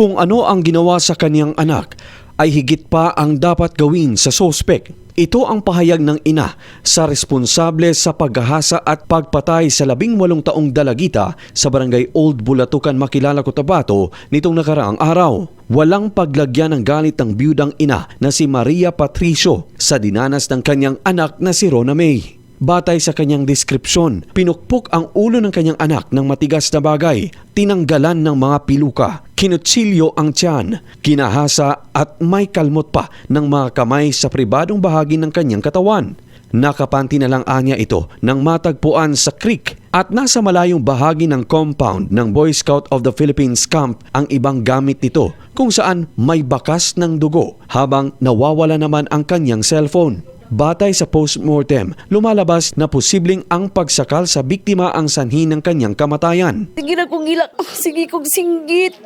Kung ano ang ginawa sa kanyang anak ay higit pa ang dapat gawin sa sospek. Ito ang pahayag ng ina sa responsable sa paghahasa at pagpatay sa labing walong taong dalagita sa barangay Old Bulatukan, Makilala, Cotabato nitong nakaraang araw. Walang paglagyan ng galit ng biyudang ina na si Maria Patricio sa dinanas ng kanyang anak na si Rona May. Batay sa kanyang deskripsyon, pinukpok ang ulo ng kanyang anak ng matigas na bagay, tinanggalan ng mga piluka, kinutsilyo ang tiyan, kinahasa at may kalmot pa ng mga kamay sa pribadong bahagi ng kanyang katawan. Nakapanti na lang anya ito nang matagpuan sa creek at nasa malayong bahagi ng compound ng Boy Scout of the Philippines Camp ang ibang gamit nito kung saan may bakas ng dugo habang nawawala naman ang kanyang cellphone. Batay sa postmortem, lumalabas na posibleng ang pagsakal sa biktima ang sanhi ng kanyang kamatayan. Sige na kong ilak, sige kong singgit.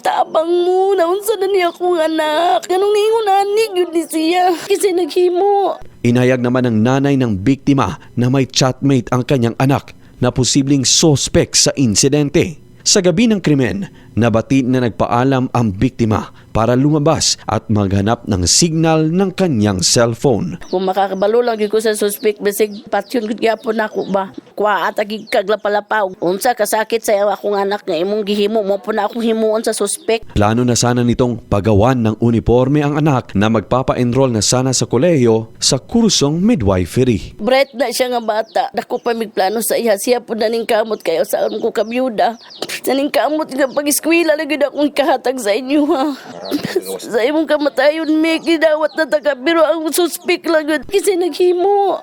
Tabang mo, naunsa na niya akong anak. Ganong ningon anik yun ni siya. Kasi naghimo. Inayag naman ng nanay ng biktima na may chatmate ang kanyang anak na posibleng sospek sa insidente. Sa gabi ng krimen, nabati na nagpaalam ang biktima para lumabas at maghanap ng signal ng kanyang cellphone. Kung makakabalo yun ko sa suspect, basig patyon gud gyapon ako ba. Kuha at agig kaglapalapaw. Unsa kasakit sa akong anak nga imong gihimo mo po na akong himuon sa suspect. Plano na sana nitong pagawan ng uniforme ang anak na magpapa-enroll na sana sa kolehiyo sa kursong midwifery. Bright na siya nga bata. Dako pa mig plano sa iya. Siya po na ning kamot kayo sa ko kabyuda. Sa ning kamot nga pag-eskwela lagi na akong kahatag sa inyo ha. sa imong kamatayon, may gidawat na taga. Pero ang suspect lang yun. Kasi naghimo.